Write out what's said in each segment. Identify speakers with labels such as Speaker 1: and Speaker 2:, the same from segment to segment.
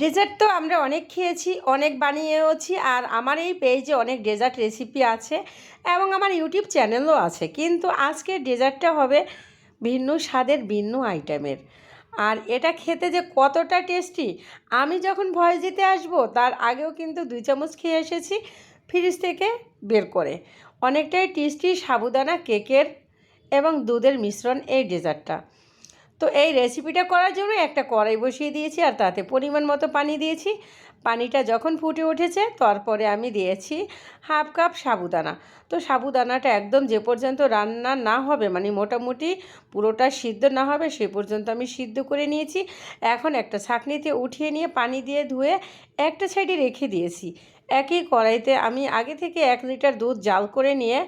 Speaker 1: Dessert তো আমরা অনেক খেয়েছি, অনেক বানিয়েওছি, আর আমার এই পেজে অনেক ডেজার্ট রেসিপি আছে এবং আমার ইউটিউব চ্যানেলও আছে। কিন্তু আজকে ডেজার্টটা হবে ভিন্ন স্বাদের, ভিন্ন আইটেমের আর এটা খেতে যে কতটা টেস্টি আমি যখন ভয়েস দিতে আসব, তার আগেও কিন্তু দুই চামচ খেয়ে এসেছি ফ্রিজ থেকে বের করে। অনেকটাই টেস্টি সাবুদানা কেকের এবং দুধের মিশ্রণ এই ডেজার্টটা তো এই রেসিপিটা করার জন্য একটা কড়াই বসিয়ে দিয়েছি আর তাতে পরিমাণ মতো পানি দিয়েছি। পানিটা যখন ফুটে উঠেছে, তারপরে আমি দিয়েছি হাফ কাপ সাবুদানা। তো সাবুদানাটা একদম যে পর্যন্ত রান্না না হবে মানে মোটামুটি পুরোটা সিদ্ধ না হবে, সে পর্যন্ত আমি সিদ্ধ করে নিয়েছি। এখন একটা ছাঁকনিতে উঠিয়ে নিয়ে পানি দিয়ে ধুয়ে একটা সাইডে রেখে দিয়েছি। একই কড়াইতে আমি আগে থেকে এক লিটার দুধ জাল করে নিয়ে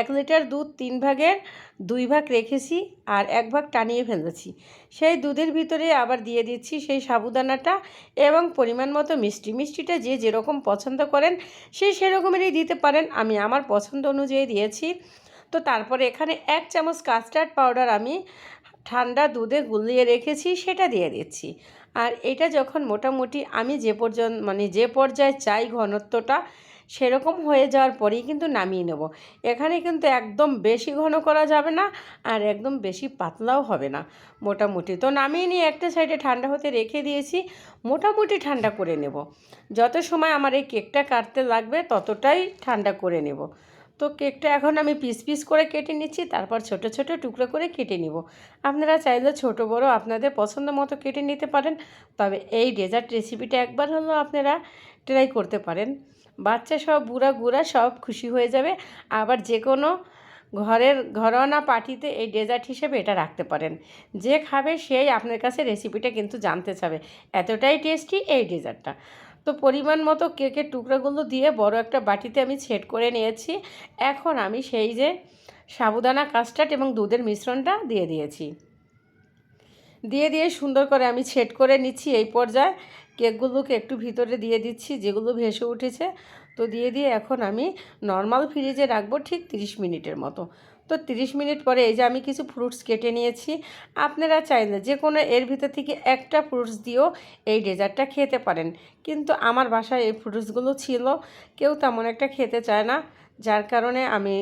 Speaker 1: এক লিটার দুধ তিন ভাগের দুই ভাগ রেখেছি আর এক ভাগ টানিয়ে ফেলেছি। সেই দুধের ভিতরে আবার দিয়ে দিচ্ছি সেই সাবুদানাটা এবং পরিমাণ মতো মিষ্টি। মিষ্টিটা যে যেরকম পছন্দ করেন সেই সেরকমেরই দিতে পারেন। আমি আমার পছন্দ অনুযায়ী দিয়েছি। তো তারপরে এখানে এক চামচ কাস্টার্ড পাউডার আমি ঠান্ডা দুধে গুলিয়ে রেখেছি, সেটা দিয়ে দিচ্ছি। আর এটা যখন মোটামুটি আমি যে পর্যন্ত মানে যে পর্যায়ে চাই ঘনত্বটা, সেরকম হয়ে যাওয়ার পরেই কিন্তু নামিয়ে নেব। এখানে কিন্তু একদম বেশি ঘন করা যাবে না, আর একদম বেশি পাতলাও হবে না। মোটামুটি তো নামিয়ে নিয়ে একটা সাইডে ঠান্ডা হতে রেখে দিয়েছি, মোটামুটি ঠান্ডা করে নেব। যত সময় আমার এই কেকটা কাটতে লাগবে, ততটাই ঠান্ডা করে নেব। তো কেকটা এখন আমি পিস পিস করে কেটে নিচ্ছি, তারপর ছোট ছোট টুকরো করে কেটে নিব। আপনারা চাইলে ছোট বড় আপনাদের পছন্দ মতো কেটে নিতে পারেন, তবে এই ডেজার্ট রেসিপিটা একবার হলেও আপনারা ট্রাই করতে পারেন। বাচ্চা সব, বুড়া গুড়া সব খুশি হয়ে যাবে, আবার যে কোনো ঘরের ঘরোয়ানা পার্টিতে এই ডেজার্ট হিসেবে এটা রাখতে পারেন। যে খাবে সেই আপনার কাছে রেসিপিটা কিন্তু জানতে চাবে, এতটাই টেস্টি এই ডেজার্টটা। তো পরিমাণ মতো কেকের টুকরাগুলো দিয়ে বড় একটা বাটিতে আমি ছেট করে নিয়েছি। এখন আমি সেই যে সাবুদানা কাস্টার্ড এবং দুধের মিশ্রণটা দিয়ে দিয়েছি। দিয়ে দিয়ে সুন্দর করে আমি ছেট করে নিচ্ছি। এই পর্যায়ে কেকগুলোকে একটু ভিতরে দিয়ে দিচ্ছি, যেগুলো ভেসে উঠেছে। তো দিয়ে দিয়ে এখন আমি নর্মাল ফ্রিজে রাখব ঠিক 30 মিনিটের মতো। তো 30 মিনিট পরে এই যে আমি কিছু ফ্রুটস কেটে নিয়েছি, আপনারা চাইলে যে কোনো এর ভিতর থেকে একটা ফ্রুটস দিয়েও এই ডেজার্টটা খেতে পারেন। কিন্তু আমার বাসায় এই ফ্রুটসগুলো ছিল, কেউ তেমন একটা খেতে চায় না। যার কারণে আমি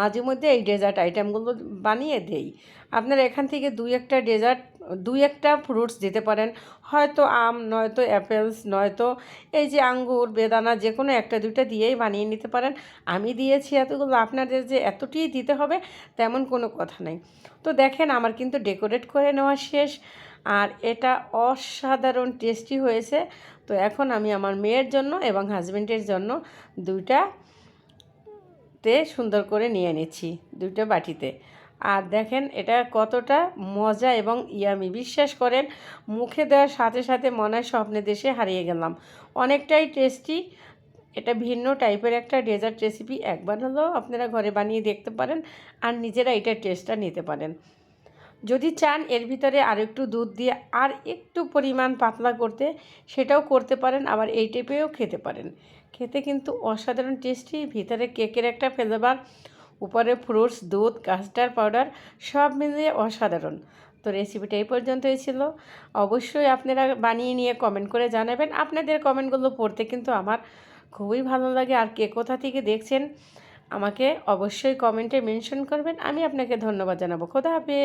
Speaker 1: মাঝে মধ্যে এই ডেজার্ট আইটেমগুলো বানিয়ে দেই। আপনারা এখান থেকে দুই একটা ডেজার্ট, দুই একটা ফ্রুটস দিতে পারেন। হয়তো আম, নয়তো অ্যাপেলস, নয়তো এই যে আঙ্গুর, বেদানা যে কোনো একটা, দুইটা দিয়েই বানিয়ে নিতে পারেন। আমি দিয়েছি এতগুলো, আপনাদের যে এতটিই দিতে হবে, তেমন কোনো কথা নেই। তো দেখেন, আমার কিন্তু ডেকোরেট করে নেওয়া শেষ। আর এটা অসাধারণ টেস্টি হয়েছে। তো এখন আমি আমার মেয়ের জন্য এবং হাজব্যান্ডের জন্য দুইটা তে সুন্দর করে নিয়ে নিচ্ছি দুটো বাটিতে। আর দেখেন এটা কতটা মজা এবং ইয়ামি। বিশ্বাস করেন, মুখে দেওয়ার সাথে সাথে মনে হয় স্বপ্নে দেশে হারিয়ে গেলাম। অনেকটাই টেস্টি এটা ভিন্ন টাইপের একটা ডেজার্ট রেসিপি একবার হলেও আপনারা ঘরে বানিয়ে দেখতে পারেন আর নিজেরা এটার টেস্টটা নিতে পারেন। যদি চান এর ভিতরে আর একটু দুধ দিয়ে আর একটু পরিমাণ পাতলা করতে, সেটাও করতে পারেন, আবার এই টাইপেও খেতে পারেন। খেতে কিন্তু অসাধারণ টেস্টি। ভিতরে কেকের একটা ফ্লেভার, উপরে ফ্রুটস, দুধ, কাস্টার্ড পাউডার, সব মিলিয়ে অসাধারণ। তো রেসিপিটা এই পর্যন্তই ছিল। অবশ্যই আপনারা বানিয়ে নিয়ে কমেন্ট করে জানাবেন। আপনাদের কমেন্টগুলো পড়তে কিন্তু আমার খুবই ভালো লাগে। আর কে কোথা থেকে দেখছেন, আমাকে অবশ্যই কমেন্টে মেনশন করবেন। আমি আপনাকে ধন্যবাদ জানাব। খোদা হাফেজ।